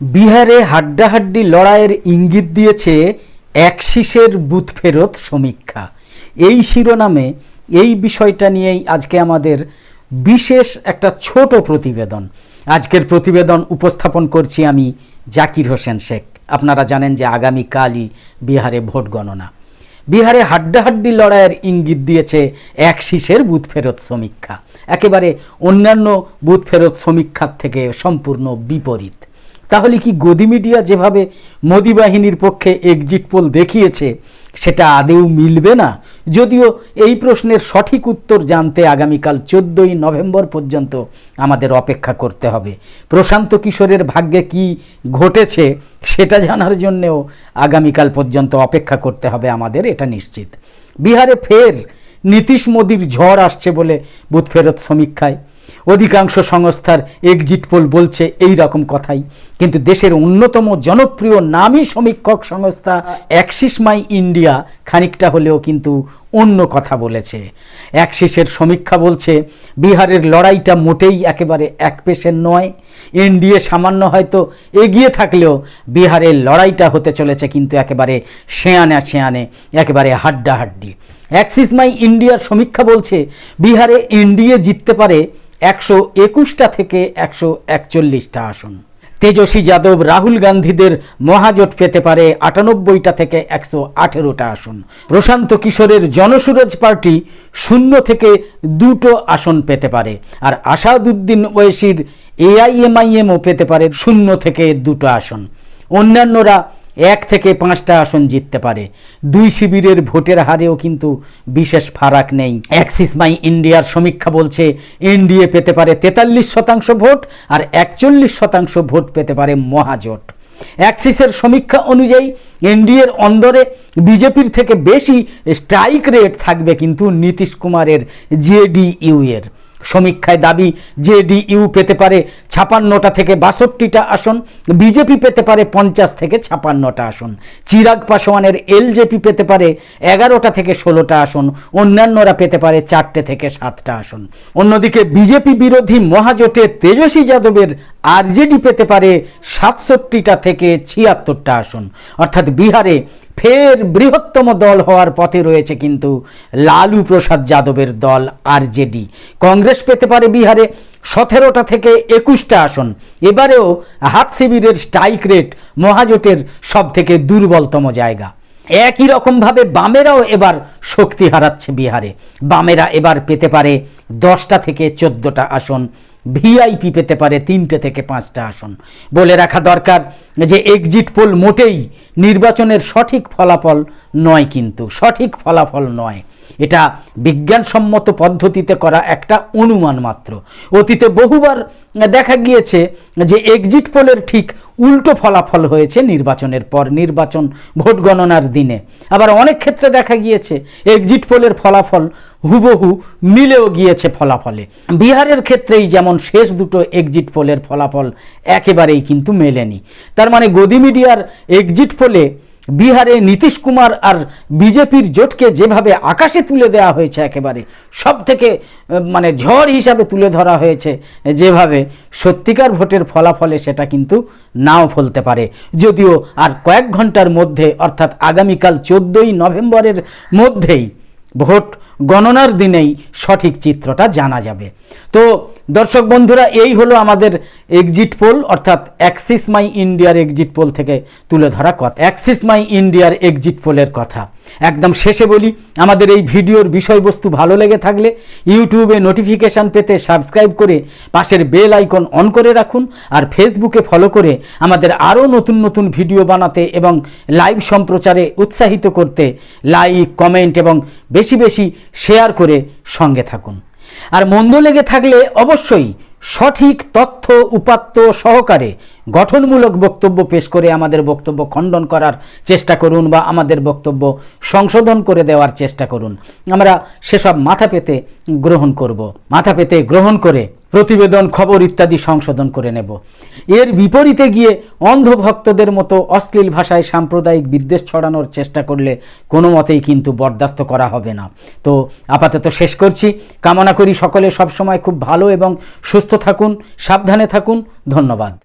বিহারে হাড্ডাহাড্ডি লড়াইয়ের ইঙ্গিত দিয়েছে একশিসের বুথ ফেরত সমীক্ষা। এই শিরোনামে এই বিষয়টা নিয়েই আজকে আমাদের বিশেষ একটা ছোট প্রতিবেদন। আজকের প্রতিবেদন উপস্থাপন করছি আমি জাকির হোসেন শেখ। আপনারা জানেন যে আগামীকালই বিহারে ভোট গণনা। বিহারে হাড্ডাহাড্ডি লড়াইয়ের ইঙ্গিত দিয়েছে এক শীষের বুথ ফেরত সমীক্ষা। একেবারে অন্যান্য বুথ ফেরত সমীক্ষার থেকে সম্পূর্ণ বিপরীত। তাহলে কি গদি মিডিয়া যেভাবে মোদি বাহিনীর পক্ষে এক্সিট পোল দেখিয়েছে, সেটা আদেও মিলবে না? যদিও এই প্রশ্নের সঠিক উত্তর জানতে আগামীকাল চোদ্দোই নভেম্বর পর্যন্ত আমাদের অপেক্ষা করতে হবে। প্রশান্ত কিশোরের ভাগ্যে কি ঘটেছে, সেটা জানার জন্যেও আগামীকাল পর্যন্ত অপেক্ষা করতে হবে আমাদের, এটা নিশ্চিত। বিহারে ফের নীতিশ মোদির ঝড় আসছে বলে বুথ ফেরত সমীক্ষায়। অধিকাংশ সংস্থার এক্সিট পোল বলছে এই রকম কথাই। কিন্তু দেশের অন্যতম জনপ্রিয় নামী সমীক্ষক সংস্থা অ্যাক্সিস মাই ইন্ডিয়া খানিকটা হলেও কিন্তু অন্য কথা বলেছে। অ্যাক্সিসের সমীক্ষা বলছে, বিহারের লড়াইটা মোটেই একেবারে এক পেশের নয়। এনডিএ সামান্য হয়তো এগিয়ে থাকলেও বিহারের লড়াইটা হতে চলেছে কিন্তু একেবারে শেয়ানে শেয়ানে, একেবারে হাড্ডাহাড্ডি। অ্যাক্সিস মাই ইন্ডিয়ার সমীক্ষা বলছে, বিহারে এনডিএ জিততে পারে একশো একুশটা থেকে একশো একচল্লিশটা আসন। তেজস্বী যাদব, রাহুল গান্ধীদের মহাজোট পেতে পারে আটানব্বইটা থেকে একশো আঠেরোটা আসন। প্রশান্ত কিশোরের জনসুরজ পার্টি শূন্য থেকে দুটো আসন পেতে পারে। আর আসাদুদ্দিন ওয়েসির এআইএমআইএমও পেতে পারে শূন্য থেকে দুটো আসন। অন্যান্যরা এক থেকে পাঁচটা আসন জিততে পারে। দুই শিবিরের ভোটের হারেও কিন্তু বিশেষ ফারাক নেই। অ্যাক্সিস মাই ইন্ডিয়ার সমীক্ষা বলছে, এনডিএ পেতে পারে তেতাল্লিশ শতাংশ ভোট আর একচল্লিশ শতাংশ ভোট পেতে পারে মহাজোট। অ্যাক্সিসের সমীক্ষা অনুযায়ী, এনডিএর অন্দরে বিজেপির থেকে বেশি স্ট্রাইক রেট থাকবে কিন্তু নীতিশ কুমারের জেডিইউ এর। সমীক্ষায় দাবি যে ডিইউ পেতে পারে ছাপান্নটা থেকে বাষট্টিটা আসন, বিজেপি পেতে পারে পঞ্চাশ থেকে ছাপান্নটা আসন। চিরাগ পাসওয়ানের এলজেপি পেতে পারে এগারোটা থেকে ষোলোটা আসন, অন্যান্যরা পেতে পারে চারটে থেকে সাতটা আসন। অন্যদিকে বিজেপি বিরোধী মহাজোটে তেজস্বী যাদবের আরজেডি পেতে পারে সাতষট্টিটা থেকে ছিয়াত্তরটা আসন। অর্থাৎ বিহারে ফের বৃহত্তম দল হওয়ার পথে রয়েছে কিন্তু লালু প্রসাদ যাদবের দল আরজেডি। কংগ্রেস পেতে পারে বিহারে সতেরোটা থেকে একুশটা আসন। এবারেও হাত শিবিরের স্ট্রাইক রেট মহাজোটের সব থেকে দুর্বলতম জায়গা। একই রকমভাবে বামেরাও এবার শক্তি হারাচ্ছে বিহারে। বামেরা এবার পেতে পারে দশটা থেকে চোদ্দোটা আসন। ভিআইপি পেতে পারে তিনটে থেকে পাঁচটা আসন। বলে রাখা দরকার যে এক্সিট পোল মোটেই নির্বাচনের সঠিক ফলাফল নয় কিন্তু, সঠিক ফলাফল নয়। এটা বিজ্ঞানসম্মত পদ্ধতিতে করা একটা অনুমান মাত্র। অতীতে বহুবার দেখা গিয়েছে যে এক্সিট পোলের ঠিক উল্টো ফলাফল হয়েছে নির্বাচনের পর নির্বাচন ভোট গণনার দিনে। আবার অনেক ক্ষেত্রে দেখা গিয়েছে এক্সিট পোলের ফলাফল হুবহু মিলেও গিয়েছে ফলাফলে। বিহারের ক্ষেত্রেই যেমন শেষ দুটো এক্সিট পোলের ফলাফল একেবারেই কিন্তু মেলেনি। তার মানে গদি মিডিয়ার এক্সিট পোলে বিহারে নীতিশ কুমার আর বিজেপির জোটকে যেভাবে আকাশে তুলে দেওয়া হয়েছে একেবারে, সব থেকে মানে ঝড় হিসাবে তুলে ধরা হয়েছে যেভাবে, সত্যিকার ভোটের ফলাফলে সেটা কিন্তু নাও ফলতে পারে। যদিও আর কয়েক ঘণ্টার মধ্যে, অর্থাৎ আগামীকাল চোদ্দোই নভেম্বরের মধ্যেই ভোট গণনার দিনেই সঠিক চিত্রটা জানা যাবে। তো দর্শক বন্ধুরা, এই হলো আমাদের এক্সিট পোল অর্থাৎ অ্যাক্সিস মাই ইন্ডিয়ার এক্সিট পোল থেকে তুলে ধরা কথা। অ্যাক্সিস মাই ইন্ডিয়ার এক্সিট পোলের কথা। একদম শেষে বলি, আমাদের এই ভিডিওর বিষয়বস্তু ভালো লেগে থাকলে ইউটিউবে নোটিফিকেশান পেতে সাবস্ক্রাইব করে পাশের বেল আইকন অন করে রাখুন আর ফেসবুকে ফলো করে আমাদের আরও নতুন নতুন ভিডিও বানাতে এবং লাইভ সম্প্রচারে উৎসাহিত করতে লাইক কমেন্ট এবং বেশি বেশি শেয়ার করে সঙ্গে থাকুন। আর মন্দ লেগে থাকলে অবশ্যই সঠিক তথ্য উপাত্ত সহকারে গঠনমূলক বক্তব্য পেশ করে আমাদের বক্তব্য খণ্ডন করার চেষ্টা করুন বা আমাদের বক্তব্য সংশোধন করে দেওয়ার চেষ্টা করুন। আমরা সেসব মাথা পেতে গ্রহণ করব। মাথা পেতে গ্রহণ করে প্রতিবেদন, খবর ইত্যাদি সংশোধন করে নেব। এর বিপরীতে গিয়ে অন্ধভক্তদের মতো অশ্লীল ভাষায় সাম্প্রদায়িক বিদ্বেষ ছড়ানোর চেষ্টা করলে কোনো মতেই কিন্তু বরদাস্ত করা হবে না। তো আপাতত শেষ করছি। কামনা করি সকলে সবসময় খুব ভালো এবং সুস্থ থাকুন, সাবধানে থাকুন। ধন্যবাদ।